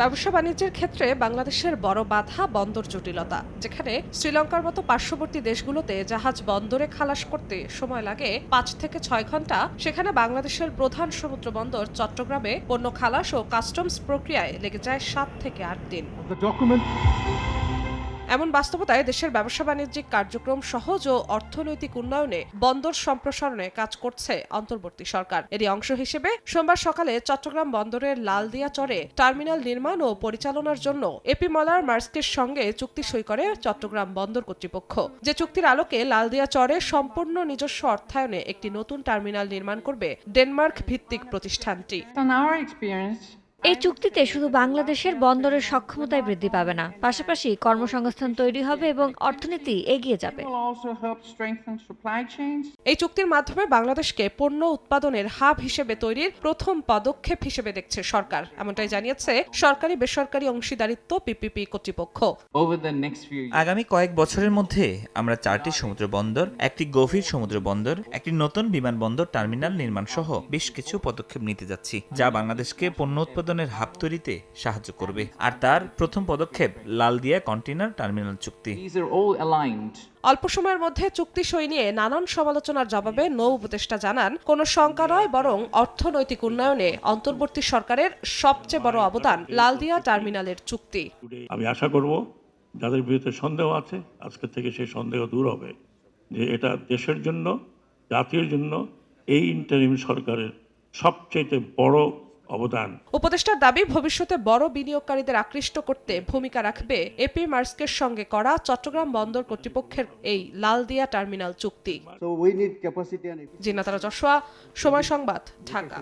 ব্যবসা বাণিজ্যের ক্ষেত্রে বাংলাদেশের বড় বাধা বন্দর জটিলতা, যেখানে শ্রীলঙ্কার মতো পার্শ্ববর্তী দেশগুলোতে জাহাজ বন্দরে খালাস করতে সময় লাগে পাঁচ থেকে ছয় ঘণ্টা। সেখানে বাংলাদেশের প্রধান সমুদ্র বন্দর চট্টগ্রামে পণ্য খালাস ও কাস্টমস প্রক্রিয়ায় লেগে যায় সাত থেকে আট দিন। এমন বাস্তবতায় দেশের ব্যবসা বাণিজ্যিক কার্যক্রম সহজ ও অর্থনৈতিক উন্নয়নে বন্দর সম্প্রসারণে কাজ করছে অন্তর্বর্তী সরকার। এরই অংশ হিসেবে সোমবার সকালে চট্টগ্রাম বন্দরের লালদিয়া চরে টার্মিনাল নির্মাণ ও পরিচালনার জন্য এপি মলার মার্সকের সঙ্গে চুক্তি সই করে চট্টগ্রাম বন্দর কর্তৃপক্ষ। যে চুক্তির আলোকে লালদিয়া চরে সম্পূর্ণ নিজস্ব অর্থায়নে একটি নতুন টার্মিনাল নির্মাণ করবে ডেনমার্ক ভিত্তিক প্রতিষ্ঠানটি। এই চুক্তিতে শুধু বাংলাদেশের বন্দরের সক্ষমতায় বৃদ্ধি পাবে না পাশাপাশি কর্মসংস্থান তৈরি হবে এবং অর্থনীতি এগিয়ে যাবে এই চুক্তির মাধ্যমে বাংলাদেশকে পণ্য উৎপাদনের হাব হিসেবে তৈরির প্রথম পদক্ষেপ হিসেবে দেখছে সরকার এমনটাই জানিয়েছে সরকারি বেসরকারি অংশীদারিত্ব পিপিপি কর্তৃপক্ষ. আগামী কয়েক বছরের মধ্যে আমরা চারটি সমুদ্র বন্দর একটি গভীর সমুদ্র বন্দর একটি নতুন বিমানবন্দর টার্মিনাল নির্মাণ সহ বেশ কিছু পদক্ষেপ নিতে যাচ্ছি যা বাংলাদেশকে পণ্য উৎপাদনের হাব তৈরিতে সাহায্য করবে। আর তার প্রথম পদক্ষেপ লালদিয়া কন্টেনার টার্মিনাল চুক্তি। অল্প সময়ের মধ্যে চুক্তি সই নিয়ে নানান সমালোচনার জবাবে নৌ উপদেষ্টা জানান কোনো শঙ্কা নয় বরং অর্থনৈতিক উন্নয়নে অন্তর্বর্তী সরকারের সবচেয়ে বড় অবদান লালদিয়া টার্মিনালের চুক্তি। আমি আশা করব যাদের বিরুদ্ধে সন্দেহ আছে আজকে থেকে সেই সন্দেহ দূর হবে যে এটা দেশের জন্য জাতির জন্য এই ইন্টারিম সরকারের সবচেয়ে বড় অবদান। উপদেষ্টার দাবি ভবিষ্যতে বড় বিনিয়োগকারীদের আকৃষ্ট করতে ভূমিকা রাখবে এপি মার্সকের সঙ্গে করা চট্টগ্রাম বন্দর কর্তৃপক্ষের এই লালদিয়া টার্মিনাল চুক্তি। জিনাতারা যশোয়া সময় সংবাদ ঢাকা।